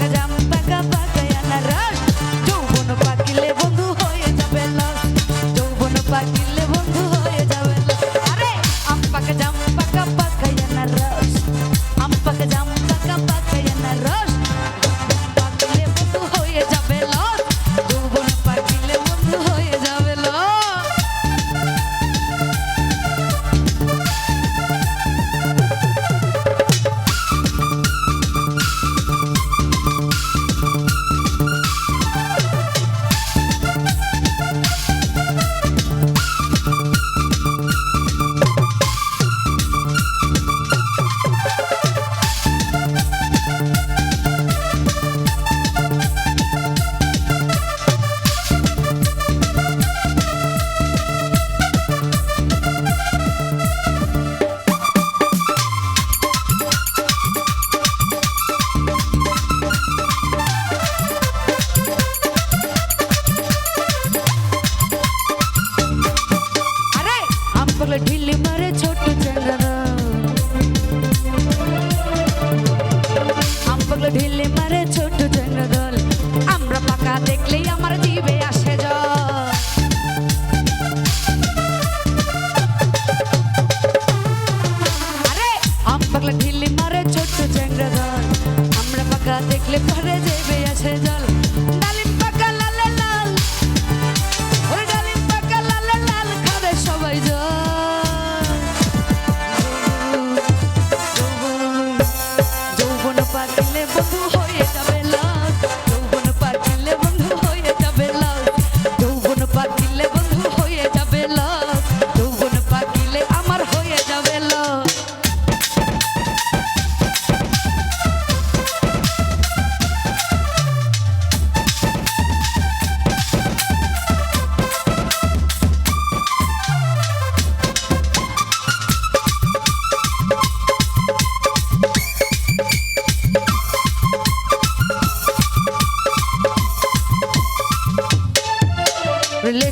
Jangan ঘরে দেবে আছে জল।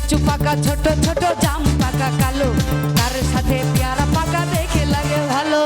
লিচু পাকা ছোট ছোট জাম পাকা কালো। তার সাথে পেয়ারা পাকা দেখে লাগে ভালো।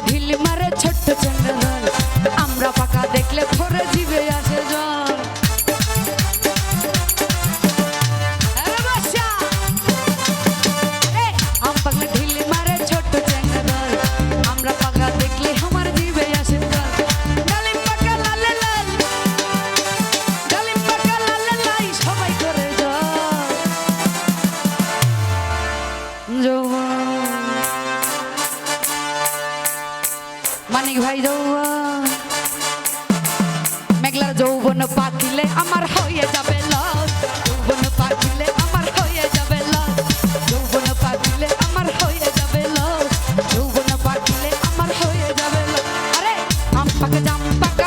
clip, hill, মানিক ভাই মেঘলার যৌবন পাতিলে আমার হয়ে যাবে লাভ যৌবন আমার হয়ে যাবে আমার হয়ে যাবে আরে আম পাকে জাম পাকে